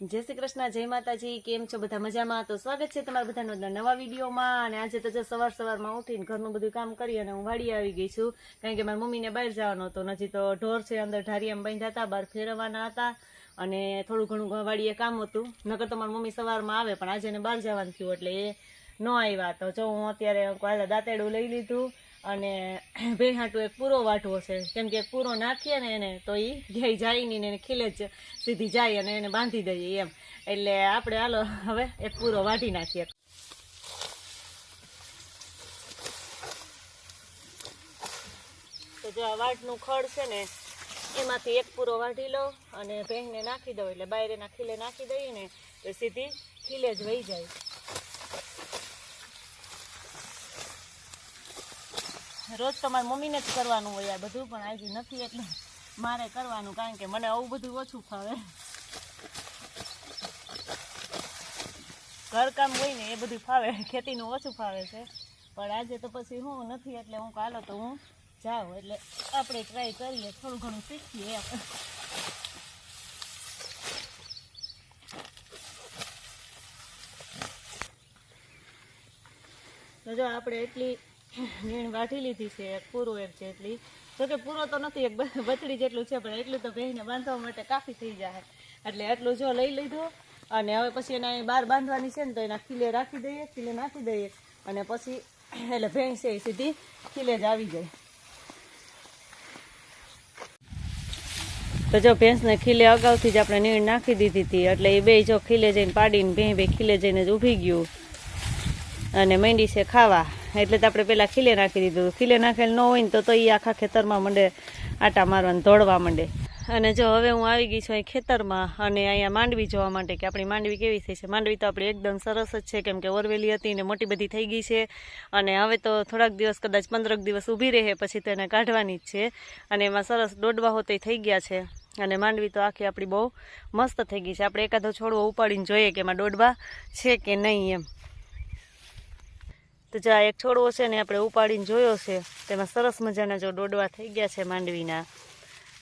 જય શ્રી કૃષ્ણ, જય માતાજી, કેમ છો? બધા મજામાં? તો સ્વાગત છે તમારા બધાનો નવા વિડીયોમાં. અને આજે તો જો સવાર સવારમાં ઉઠીને ઘરનું બધું કામ કરી અને હું વાડી આવી ગઈ છું. કારણ કે મારી મમ્મીને બહાર જવાનો હતો નથી તો ઢોર છે અંદર ઢારિયામાં બાંધ્યા હતા, બહાર ફેરવવાના હતા. અને થોડું ઘણું વાડીએ કામ હતું. નકર તો મારી મમ્મી સવારમાં આવે, પણ આજે એને બહાર જવાનું થયું, એટલે એ ન આવ્યા. તો જો હું અત્યારે દાંતેડું લઈ લીધું. અને બે હાટું એક પૂરો વાટવો છે. કેમ કે પૂરો નાખીએ ને એને તો એ ઘેય જાય નહીં ને એને ખીલે જ સીધી જાય અને એને બાંધી દઈએ એમ. એટલે આપણે હાલો હવે એક પૂરો વાટી નાખીએ. તો જો આ વાટનું ખડ છે ને, એમાંથી એક પૂરો વાટી લો અને ભેંને નાખી દો. એટલે બાયરેના ખીલે નાખી દઈએ ને, તો સીધી ખીલે જ વહી જાય. રોજ તો મારી મમ્મીને જ કરવાનું હોય, આ બધું પણ આજે નથી, એટલે મારે કરવાનું, કારણ કે મને આવું બધું ઓછું ફાવે. ઘરકામ હોય ને એ બધું ફાવે, ખેતીનું ઓછું ફાવે છે. પણ આજે તો પછી હું નથી, એટલે હું કાલો તો હું જાઉં, એટલે આપણે ટ્રાય કરીએ, થોડું ઘણું શીખીએ આપણે તો જો આપણે એટલી નીણ વાટી લીધી છે, એક પૂરો એક જેટલી જો કે પૂરો તો નથી, એક બચડી જેટલું છે, પણ એટલું તો ભેંને બાંધવા માટે કાફી થઈ જાય. એટલે એટલું જો લઈ લીધું, અને હવે પછી એના બહાર બાંધવાની છે ને, તો એના ખીલે રાખી દઈએ, ખીલે નાખી દઈએ, અને પછી એટલે ભેંસ એ સીધી ખીલે જ આવી જાય. તો જો ભેંસને ખીલે અગાઉથી જ આપણે નીણ નાખી દીધી હતી, એટલે એ બે જો ખીલે જઈને પાડીને ભેં બે ખીલે જઈને જ ઊભી ગયું. અને મંડી છે ખાવા. એટલે તો આપણે પહેલાં ખીલે નાખી દીધું. ખીલે નાખેલ ન હોય ને તો એ આખા ખેતરમાં મંડે, આટા મારવાને દોડવા માંડે. અને જો હવે હું આવી ગઈ છું અહીં ખેતરમાં અને અહીંયા માંડવી જોવા માટે કે આપણી માંડવી કેવી થઈ છે? માંડવી તો આપણી એકદમ સરસ જ છે, કેમ કે ઓરવેલી હતી ને મોટી બધી થઈ ગઈ છે. અને હવે તો થોડાક દિવસ કદાચ પંદરક દિવસ ઊભી રહે પછી તેને કાઢવાની જ છે. અને એમાં સરસ દોડવા હોતે થઈ ગયા છે. અને માંડવી તો આખી આપણી બહુ મસ્ત થઈ ગઈ છે. આપણે એકાદો છોડવો ઉપાડીને જોઈએ કે એમાં દોડવા છે કે નહીં એમ. તો જો આ એક છોડવો છે ને આપણે ઉપાડીને જોયો છે, તેમાં સરસ મજાના જો દોડવા થઈ ગયા છે માંડવીના.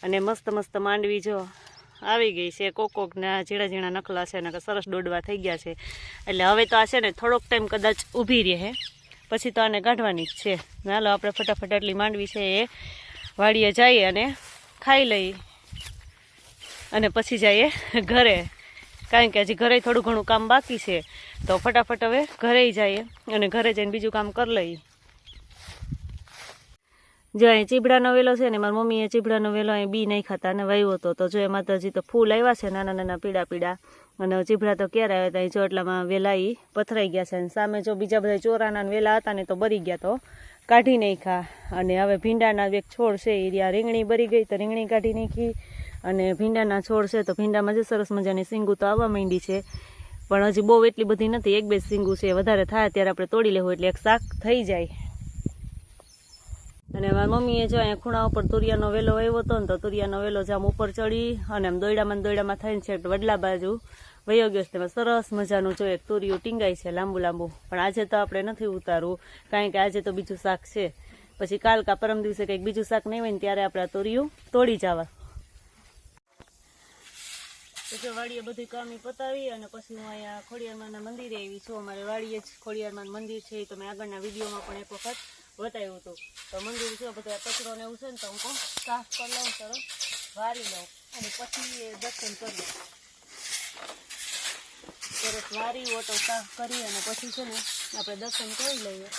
અને મસ્ત મસ્ત માંડવી જો આવી ગઈ છે કોકોકના ઝીણા ઝીણા નખલા છે ને સરસ દોડવા થઈ ગયા છે. એટલે હવે તો આ છે ને થોડોક ટાઈમ કદાચ ઊભી રહે પછી તો આને કાઢવાની જ છે. ચાલો આપણે ફટાફટ આટલી માંડવી છે એ વાડીએ જઈએ અને ખાઈ લઈ અને પછી જઈએ ઘરે. કારણ કે હજી ઘરે થોડું ઘણું કામ બાકી છે. તો ફટાફટ હવે ઘરે જઈએ અને ઘરે જઈને બીજું કામ કરી લઈએ. જો અહીં ચીબડાનો વેલો છે ને, મારી મમ્મીએ ચીબડાનો વેલો અહીં બી નહીં ખાતા અને વાવ્યો હતો. તો જો એમાં તો હજી તો ફૂલ આવ્યા છે, નાના નાના પીડા પીડા અને ચીબડા તો ક્યારે આવ્યા હતા જો એટલામાં વેલા ઈ પથરાઈ ગયા છે. અને સામે જો બીજા બધા ચોરાના વેલા હતા ને, તો બરી ગયા તો કાઢી નાખ્યા. અને હવે ભીંડાના એક છોડ છે, એ રીંગણી બરી ગઈ તો રીંગણી કાઢી નાખી. અને ભીંડાના છોડ છે તો ભીંડામાં જે સરસ મજાની સિંગુ તો આવવા માંડી છે. પણ હજી બહુ એટલી બધી નથી, એક બે સિંગુ છે, વધારે થાય ત્યારે આપણે તોડી લેવું એટલે એક શાક થઈ જાય. અને મારી મમ્મીએ જો અહીંયા ખૂણા ઉપર તુરિયાનો વેલો આવ્યો હતો ને તો તુરિયાનો વેલો જામ ઉપર ચડી અને આમ દોયડામાં દોયડામાં થઈને છે વડલા બાજુ વયો ગયો છે. તેમાં સરસ મજાનું જો એક તુરિયું ટીંગાય છે લાંબુ લાંબુ. પણ આજે તો આપણે નથી ઉતારવું, કારણ કે આજે તો બીજું શાક છે. પછી કાલ કા પરમ દિવસે કંઈક બીજું શાક નહીં હોય ને ત્યારે આપણે આ તુરિયું તોડી જવા પછી વાડીએ બધું કામી પતાવી અને પછી હું અહીંયા ખોડિયારમાંના મંદિરે આવી છું. અમારે વાડીએ જ ખોડિયારમાં મંદિર છે એ તો મેં આગળના વિડીયોમાં પણ એક વખત બતાવ્યું હતું. તો મંદિર છે, બધા કચરો ને એવું છે ને તો હું કહું, સાફ કરી લઉં, સરસ વારી લઉં અને પછી એ દર્શન કરી લઉં. સરસ વારી ઓટો સાફ કરી અને પછી છે ને આપણે દર્શન કરી લઈએ.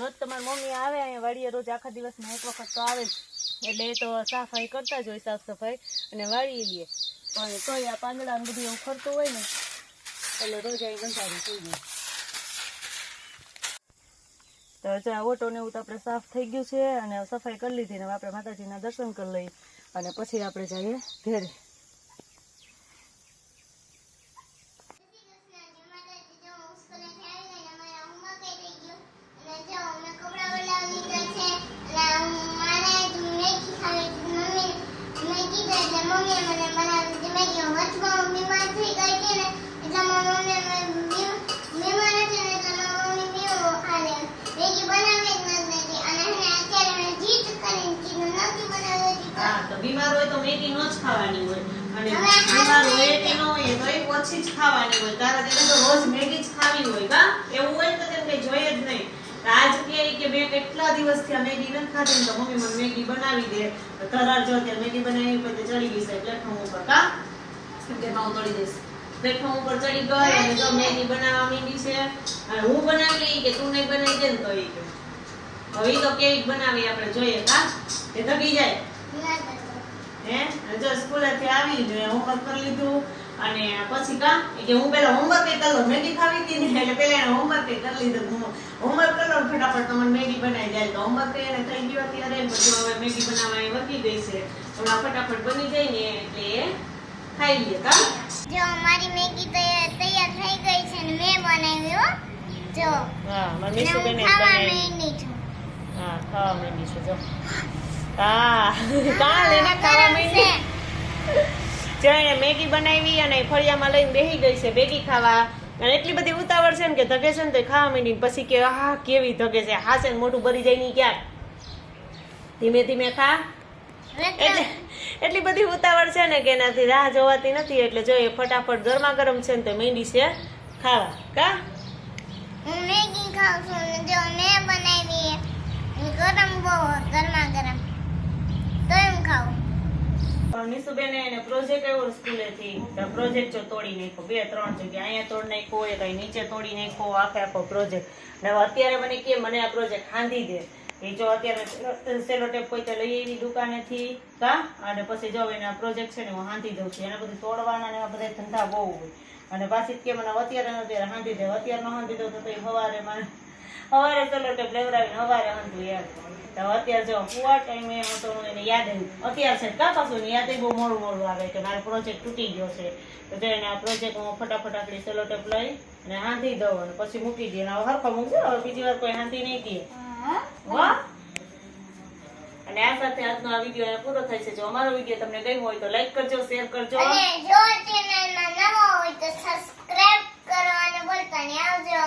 રોજ તમારી મમ્મી આવે અહીંયા વાડીએ, રોજ આખા દિવસમાં એક વખત તો આવે જ. એટલે એ તો સાફાઈ કરતા જ હોય સાફ સફાઈ અને વાળી લઈએ પણ તોય આ પાંદડા બધી એવું ફરતું હોય ને, એટલે રોજ અહીં ગંધારી થઈ ગઈ. તો જો આ ઓટો ને એવું તો આપણે સાફ થઈ ગયું છે અને સફાઈ કરી લીધી ને આપણે માતાજીના દર્શન કરી લઈએ. અને પછી આપણે જઈએ ઘેરે બનાવે જ નથી અને અત્યારે મેં જીત કરીને કીધું નથી બનાવી હા તો બીમાર તો નો જ ખાવાની હોય. અને બીમાર હોય કે ન હોય તો એ ઓછી જ ખાવાની હોય. તારા તેને તો રોજ મેગી જ ખાવી હોય. કા એવું હોય તો તેને કઈ જોઈએ જ નહીં. આજ કે કે મેં કેટલા દિવસથી આ મેગી નથી ખાધી તો મમ્મી મને મેગી બનાવી દે. તરાર જો અત્યારે મેગી બનાવી પછી ચડી ગઈ છે પ્લેટફોર્મ ઉપર. કા એમાં હું તળી દઈશ પ્લેટફોર્મ ઉપર ચડી ગઈ અને જો મેગી બનાવવા માંડી છે. અને હું બનાવી લઈ કે તું નહીં બનાવી દે ને તો એ હવે તો કેવી બનાવી આપણે જોઈએ કા એ થકી જાય. હે? જો સ્કૂલેથી આવી જો હોમવર્ક કરી લીધું અને પછી કા? કે હું પેલા હોમવર્ક કરી લો મેગી ખાવી હતી ને એટલે પેલા એને હોમવર્ક કરી લીધું. હોમવર્ક કરી ફટાફટ તમને મેગી બનાવી જાય. તો હોમવર્ક એને થઈ ગયો અત્યારે બધું હવે મેગી બનાવવાની વધી વકી ગઈ છે. હમણાં ફટાફટ બની જાય ને એટલે ખાઈ લઈએ કા? જો મારી મેગી તૈયાર તૈયાર થઈ ગઈ છે ને મેં બનાવી હો. જો. હા મને ને મીસુ હું બેને ખાવા બનાવી. છું. હા ખાવા મેગી છે જો. હા. કા લેના ખાવા માંડી. મેગી બનાવી અને ફળિયામાં લઈને બેસી ગઈ છે મેગી ખાવા. અને એટલી બધી ઉતાવળ છે ને કે ધકે છે ને તો ખાવા માંડી પછી કે હા કેવી ધકે છે? હા છે ને મોટું ભરી જાય નહીં ક્યાંક. ધીમે ધીમે ખા. એટલે એટલી બધી ઉતાવળ છે ને કે એનાથી રાહ જોવાતી નથી. એટલે જો એ ફટાફટ ગરમા ગરમ છે ને તો માંડી છે, ખાવા. કા? હું મેગી ખાઉં છું જો મેં બનાવી ગરમ બહુ ગરમા ગરમ. નિશુબેને એને પ્રોજેક્ટ આવ્યો સ્કૂલેથી પ્રોજેક્ટ જો તોડી નાખ્યો. બે, ત્રણ જગ્યા અહીંયા તોડી નાખ્યો એ કઈ નીચે તોડી નાખ્યો આખે આખો પ્રોજેક્ટ ને અત્યારે મને કે મને આ પ્રોજેક્ટ ખાંધી દે. એ જો અત્યારે સેલો ટેપ કોઈ તો લઈ એવી દુકાનેથી. કા? અને પછી જો એના પ્રોજેક્ટ છે ને હું હાંધી દઉં છું. એને બધું તોડવાના ને એવા બધા ધંધા બહુ હોય. અને પાછી કે મને અત્યારે અત્યારે હાંધી દે. અત્યારે ન હાંધી દઉં તો એ સવારે મને સવારે ચલો કે લેવડાવીને સવારે હંધું યાદ તો અત્યારે જો પૂરા ટાઈમે હું તો એને યાદ આવ્યું અત્યારે છે કા પાછું ને યાદ બહુ મોડું મોડું આવે કે મારો પ્રોજેક્ટ તૂટી ગયો છે. તો જો એને આ પ્રોજેક્ટ હું ફટાફટ આપણી ચલો ટેપ લઈ અને હાંધી દઉં અને પછી મૂકી દઈએ. હવે હરખો મૂકજો હવે બીજી વાર કોઈ હાંધી નહીં દે અને આ સાથે આજનો આ વીડિયો અહીંયા પૂરો થાય છે. જો અમારો વીડિયો તમને ગમ્યો હોય તો લાઈક કરજો શેર કરજો. અને જો ચેનલમાં નવો હોય તો સબસ્ક્રાઇબ કરો અને બોલતા આવજો.